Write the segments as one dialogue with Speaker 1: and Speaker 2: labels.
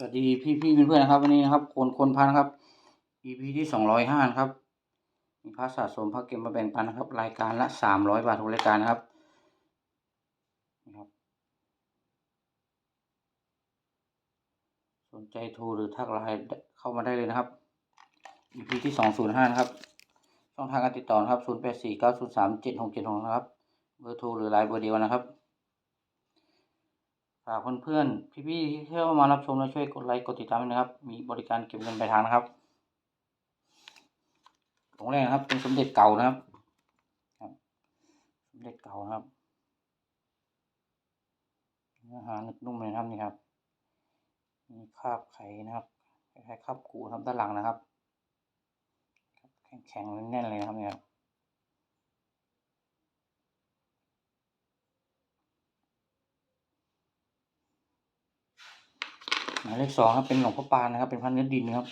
Speaker 1: สวัสดีพี่พี่ๆเพื่อนๆนะครับวันนี้นะครับคนคนพานครับ EP ที่สองร้อยห้าครับมีพระสะสมพระเก็บมาแบ่งปันนะครับ รายการละสามร้อยบาททุกรายการนะครับนะครับสนใจโทรหรือทักไลน์เข้ามาได้เลยนะครับ EP ที่สองศูนย์ห้านะครับช่องทางการติดต่อนะครับศูนย์แปดสี่เก้าศูนย์สามเจ็ดหกเจ็ดหกนะครับเบอร์โทรหรือไลน์เบอร์เดียวนะครับ ฝากเพื่อนๆพี่ๆที่เข้ามารับชมและช่วยกดไลค์กดติดตามด้วยนะครับ มีบริการเก็บเงินปลายทางนะครับตรงแรกนะครับ เป็นสมเด็จเก่านะครับสมเด็จเก่านะครับเนื้อหาหนึบนุ่มเลยนะครับนี่ครับ มีคราบไข่นะครับคล้ายๆคราบกูนะครับด้านหลังนะครับ แข็งๆแน่นๆเลยครับเนี่ยครับ ห มายเลขสองครับเป็นหลวงพ่อปานนะครับ เป็นพันเนื้อดินนะครับ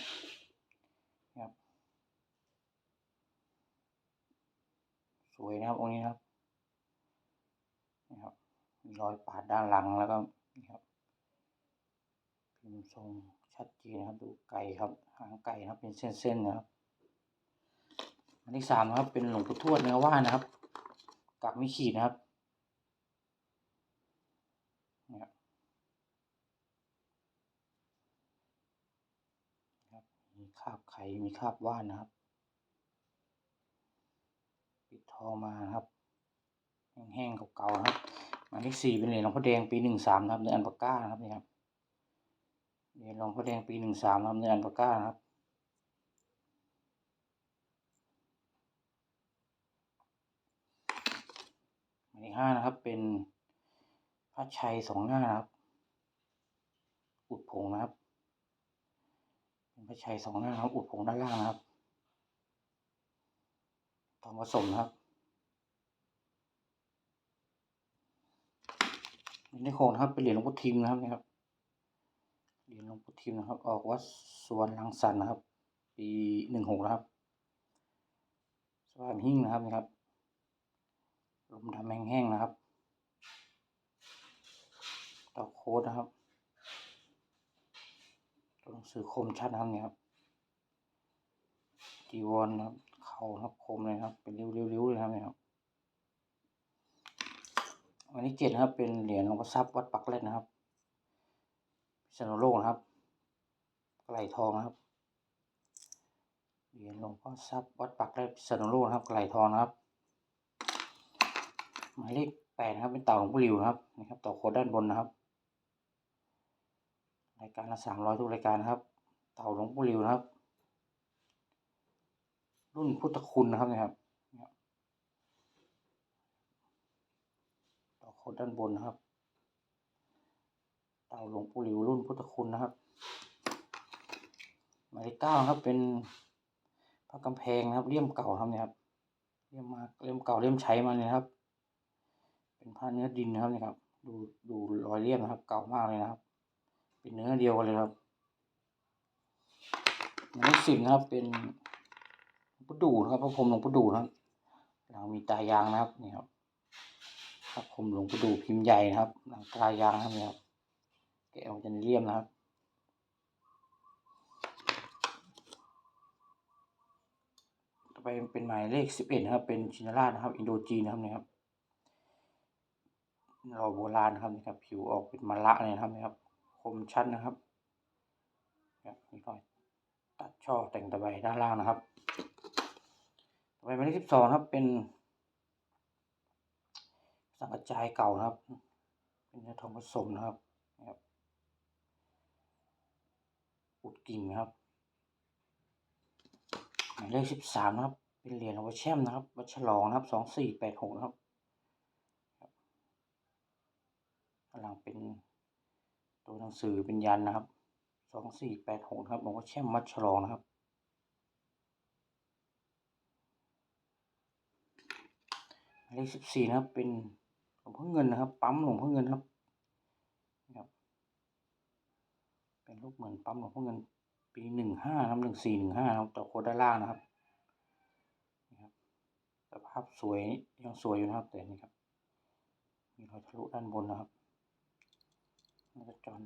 Speaker 1: นะครับ สวยนะครับองค์นี้ครับนะครับมีรอยปาดด้านหลังแล้วก็นี่ครับพิมพ์ทรงชัดเจนนะครับ ดูไก่ครับหางไก่นะครับ เป็นเส้นๆนะครับอันที่สามนะครับ เป็นหลวงปู่ทวดเนื้อว่านนะครับกับไม่ขีดนะครับ ครับ มีคราบไขมีคราบว่านนะครับ ปิดทองมานะครับ แห้งๆเก่าๆครับหมายเลขสี่เป็นเหรียญหลวงพ่อแดงปีหนึ่งสามนะครับเนื้ออันปากก้านะครับนี่ครับเหรียญหลวงพ่อแดงปีหนึ่งสามนะครับเนื้ออันปากก้าครับหมายเลขห้านะครับเป็นพระชัยสองหน้านะครับ อุดผงนะครับ เป็นพชัยสองหน้าครับอุดผงด้านล่างนะครับทองผสมครับในในโคนครับเป็นเหรียญหลวงพ่อทิมนะครับนี่ครับเหรียญหลวงพ่อทิมนะครับ ออกวัดสวนลังสันนะครับ ปีหนึ่งหกนะครับสว่านหิ้งนะครับนี่ครับลมดำแห้งๆนะครับดอกโค้ดนะครับ สือคมชัดนะครับเนี่ยครับจีวรครับ เข่านะครับคมเลยนะครับ เป็นริ้วๆเลยนะครับเนี่ยครับวันที่เจ็ดนะครับ เป็นเหรียญหลวงพ่อทรัพย์วัดปักเล็ดนะครับพิษณุโลกนะครับไหลทองนะครับเหรียญหลวงพ่อทรัพย์วัดปักเล็ดพิษณุโลกนะครับไหลทองนะครับหมายเลขแปดนะครับเป็นเต่าหลวงปู่หลิวนะครับนะครับต่อโคด้านบนนะครับ รายการละสามร้อยทุกรายการครับ เต่าหลวงปู่หลิวนะครับ รุ่นพุทธคุณนะครับนะครับนะครับต่อโค้ดด้านบนนะครับ เต่าหลวงปู่หลิวรุ่นพุทธคุณนะครับหมายเลขเก้าครับเป็นพระกำแพงนะครับเลี่ยมเก่าครับเนี่ยครับเลี่ยมมาเลี่ยมเก่าเลี่ยมใช้มาเลยครับ เป็นผ้าเนื้อดินนะครับนี่ครับ ดูดูรอยเลี่ยมนะครับ เก่ามากเลยนะครับ เป็นเนื้อเดียวกันเลยครับหมายเลขสิบนะครับ เป็นปูดูนะครับพระพรหมหลวงปูดูนะครับหลังมีตายางนะครับนี่ครับพระพรหมหลวงปูดูพิมพ์ใหญ่นะครับ หลังตายางนะครับนี่ครับแกะออกจากเลี่ยมนะครับต่อไปเป็นหมายเลขสิบเอ็ดนะครับ เป็นชินราชนะครับ อินโดจีนนะครับนี่ครับเราโบราณครับนี่ครับผิวออกเป็นมะละเลยนะครับนี่ครับ มชัดนะครับนี่ก็ตัดช่อแต่งตะไบด้านล่างนะครับต่อไปหมายเลขสิบสองครับ เป็น สังกระจายเก่านะครับ เป็นเนื้อทองผสมนะครับนะครับอุดกิ่งนะครับหมายเลขสิบสามนะครับ เป็นเหรียญวงพ่อแชมนะครับวัดฉลองนะครับสองสี่แปดหกนะครับกำลังเป็น ตัวหนังสือเป็นยันนะครับสองสี่แปดหกครับหลวงพ่อแช่มมัดฉลองนะครับ หมายเลขสิบสี่นะครับ เป็นหลวงพ่อเงินนะครับ ปั๊มหลวงพ่อเงินครับนะครับเป็นรูปเหมือนปั๊มหลวงพ่อเงิน ปีหนึ่งห้านะครับหนึ่งสี่หนึ่งห้านะครับต่อโคด้านล่างนะครับนะครับสภาพสวยยังสวยอยู่นะครับแต่นี่ครับมีรอยทะลุด้านบนนะครับ แล้วก็จอน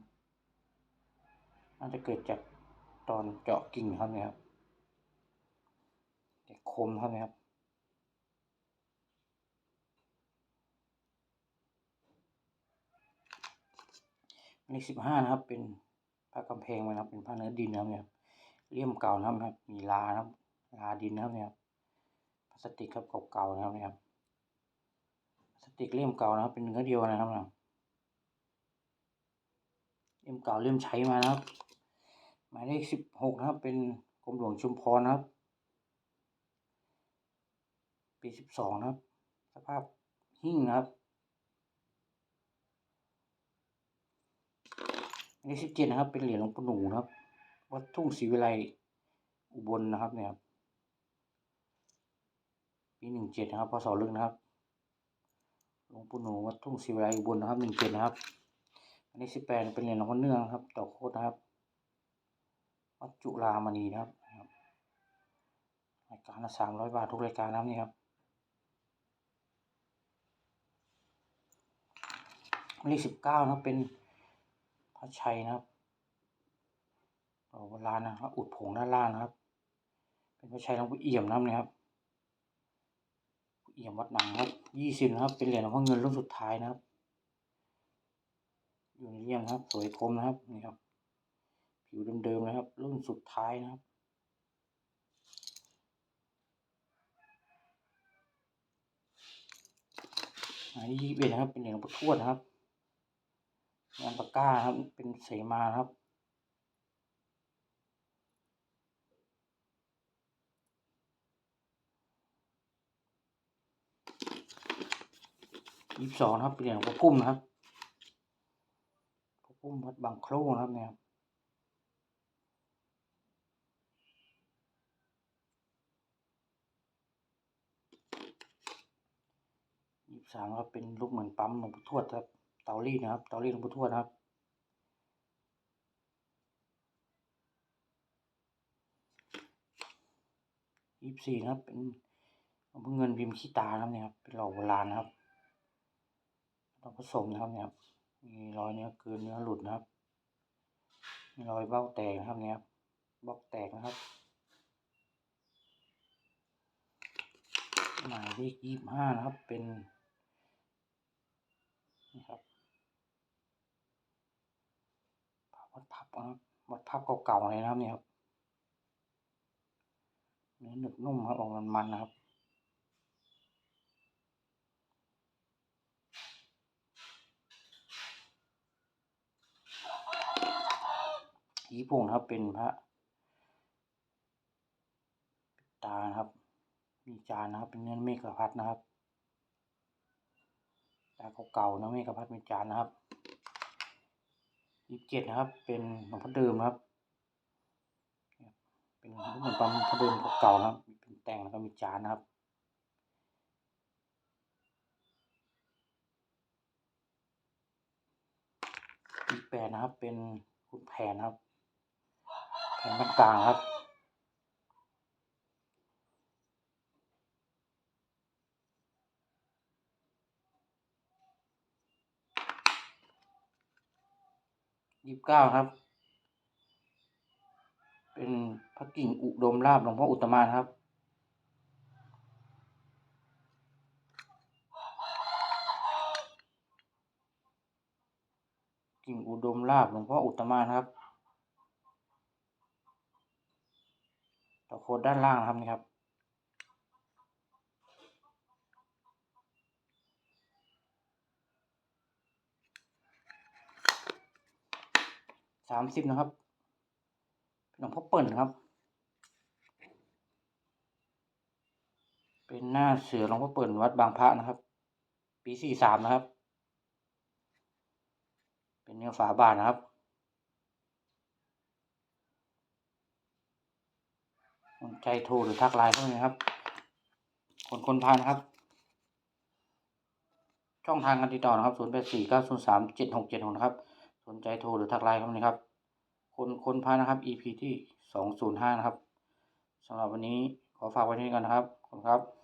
Speaker 1: น่าจะเกิดจากตอนเจาะกิ่งครับเนี่ยครับแต่คมครับเนี่ยครับเลขสิบห้านะครับ เป็นผ้ากำแพงนะครับ เป็นผ้าเนื้อดินนะครับเนี่ยเลี่ยมเก่านะครับ มีลานะครับลาดินนะครับเนี่ยพลาสติกครับเก่าๆนะครับเนี่ยครับพลาสติกเลี่ยมเก่านะครับ เป็นเนื้อเดียวนะครับเนี่ย เลี่มเก่าเล่มใช้มานะครับ หมายเลขสิบหกนะครับ เป็นกรมหลวงชุมพรนะครับ ปีสิบสองนะครับ สภาพหิ้งนะครับอันนี้สิบเจ็ดนะครับ เป็นเหรียญหลวงปู่หนูนะครับ วัดทุ่งศรีวิไลอุบลนะครับเนี่ยครับปีหนึ่งเจ็ดนะครับพศลึกนะครับหลวงปู่หนูวัดทุ่งศรีวิไลอุบลนะครับหนึ่งเจ็ดนะครับ อันนี้สิบแปดเป็นเหรียญหลวงพ่อเนื่องครับต่อโคตรนะครับ วัดจุฬามณีนะครับรายการละสามร้อยบาททุกรายการนะครับนี่ครับเลขสิบเก้านะเป็นพระชัยนะครับโบราณนะครับอุดผงด้านล่างนะครับ เป็นพระชัยหลวงปู่เอี่ยมนะครับนี่ครับเอี่ยมวัดหนังครับยี่สิบนะครับ เป็นเหรียญหลวงพ่อเงินรุ่นสุดท้ายนะครับ อยู่ในเลี่ยมครับ สวยคมนะครับนี่ครับ ผิวเดิมๆนะครับ รุ่นสุดท้ายนะครับหมายที่ยี่สิบเอ็ดนะครับ เป็นเหรียญหลวงปู่ทวดนะครับงานปากก้าครับ เป็นเสมาครับยี่สิบสองครับเป็นเหรียญหลวงพ่อพุ่มนะครับ พุ่มวัดบางโคลนะครับเนี่ยยี่สิบสามครับเป็นรูปเหมือนปั๊มหลวงปู่ทวดครับ เตารีดนะครับ เตารีดหลวงปู่ทวดนะครับยี่สิบสี่นะครับ เป็นเงินพิมพ์ขี้ตานะครับเนี่ยครับเป็นหล่อโบราณนะครับต้องผสมนะครับเนี่ยครับ มีรอยเนื้อเกินเนื้อหลุดนะครับ มีรอยเบ้าแตกนะครับเนี่ยครับบล็อกแตกนะครับ หมายเลขยี่สิบห้านะครับ เป็นนี่ครับวัดพับนะครับวัดพับเก่าๆเลยนะครับเนี่ยครับเนื้อหนึบนุ่มครับออกมันๆนะครับ ญี่ปุ่นะครับเป็นพระตานะครับ มีจานนะครับ เป็นเนื้อเมฆพัดนะครับตาเก่าๆนะเมฆพัดมีจานนะครับยี่สิบเจ็ดนะครับ เป็นหลวงพ่อเดิมครับ เป็นรูปเหมือนปั๊มพ่อเดิมเก่านะครับ เป็นแต่งแล้วก็มีจานนะครับยี่สิบแปดนะครับเป็นคุณแผนนะครับ แผนบ้านกลางครับ ยี่สิบเก้าครับ เป็นพระกิ่งอุดมราบหลวงพ่ออุตมานครับกิ่งอุดมราบหลวงพ่ออุตมานครับ ต่อ โคดด้านล่างนะครับนี่ครับ สามสิบนะครับหลวงพ่อเปิ่นครับ เป็นหน้าเสือหลวงพ่อเปิ่นวัดบางพระนะครับ ปีสี่สามนะครับ เป็นเนื้อฝาบาทนะครับ นใจโทรหรือทักไลน์พวกนี้ครับ คนคนพานครับ ช่องทางการติดต่อนะครับศูนย์แปดสี่เก้าศูนะครับ สนใจโทรหรือทักไลน์พวกนี้ครับ คนคนพานนะครับ EP ที่สองศูนะครับสำหรับวันนี้ขอฝากไว้ที่นี่กันนะครับขอบคุณครับ